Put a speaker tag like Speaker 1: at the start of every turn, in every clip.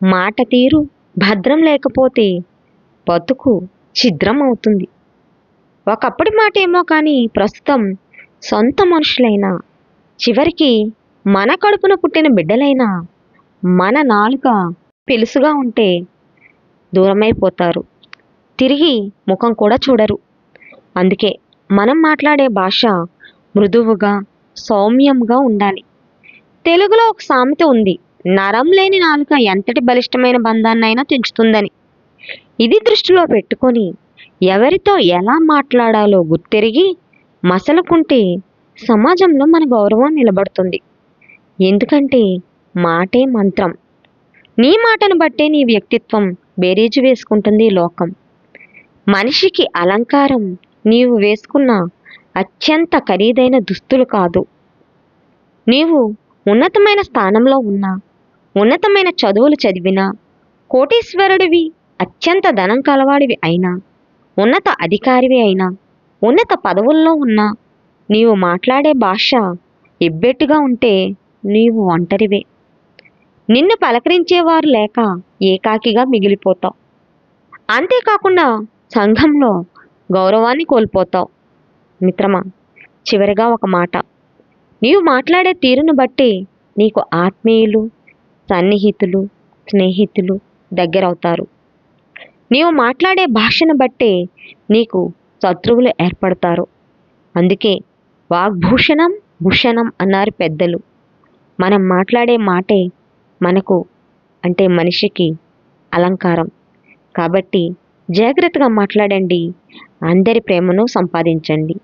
Speaker 1: మాట తీరు భద్రం లేకపోతే బతుకు ఛిద్రం అవుతుంది ఒకప్పటి మాట ఏమో కానీ ప్రస్తుతం సొంత మనుషులైనా చివరికి మన కడుపున పుట్టిన బిడ్డలైనా మన నాలుక పెలుసుగా ఉంటే దూరమైపోతారు. తిరిగి ముఖం కూడా చూడరు. అందుకే మనం మాట్లాడే భాష మృదువుగా సౌమ్యంగా ఉండాలి. తెలుగులో ఒక సామెత ఉంది. నరం లేని నాలుక ఎంతటి బలిష్టమైన బంధాన్నైనా తెంచుతుందని. ఇది దృష్టిలో పెట్టుకొని ఎవరితో ఎలా మాట్లాడాలో గుర్తెరిగి మసలుకుంటే సమాజంలో మన గౌరవం నిలబడుతుంది. ఎందుకంటే మాటే మంత్రం. నీ మాటను బట్టే నీ వ్యక్తిత్వం బేరీజు వేసుకుంటుంది లోకం. మనిషికి అలంకారం నీవు వేసుకున్న అత్యంత ఖరీదైన దుస్తులు కాదు. నీవు ఉన్నతమైన స్థానంలో ఉన్నా ఉన్నతమైన చదువులు చదివినా కోటీశ్వరుడివి అత్యంత ధనం కలవాడివి అయినా ఉన్నత అధికారివి అయినా ఉన్నత పదవుల్లో ఉన్నా నీవు మాట్లాడే భాష ఇబ్బెట్టుగా ఉంటే నీవు ఒంటరివే. నిన్ను పలకరించేవారు లేక ఏకాకిగా మిగిలిపోతావు. అంతేకాకుండా సంఘంలో గౌరవాన్ని కోల్పోతావు. మిత్రమా చివరిగా ఒక మాట. నీవు మాట్లాడే తీరును బట్టి నీకు ఆత్మీయులు సన్నిహితులు స్నేహితులు దగ్గరవుతారు. నీవు మాట్లాడే భాషను బట్టే నీకు శత్రువులు ఏర్పడతారు. అందుకే వాగ్భూషణం భూషణం అన్నారు పెద్దలు. మనం మాట్లాడే మాటే మనకు అంటే మనిషికి అలంకారం. కాబట్టి జాగ్రత్తగా మాట్లాడండి అందరి ప్రేమను సంపాదించండి.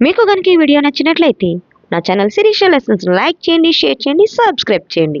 Speaker 1: మీకు కనుక ఈ వీడియో నచ్చినట్లయితే నా ఛానల్ శిరీష లెసన్స్ లైక్ చేయండి షేర్ చేయండి సబ్స్క్రైబ్ చేయండి.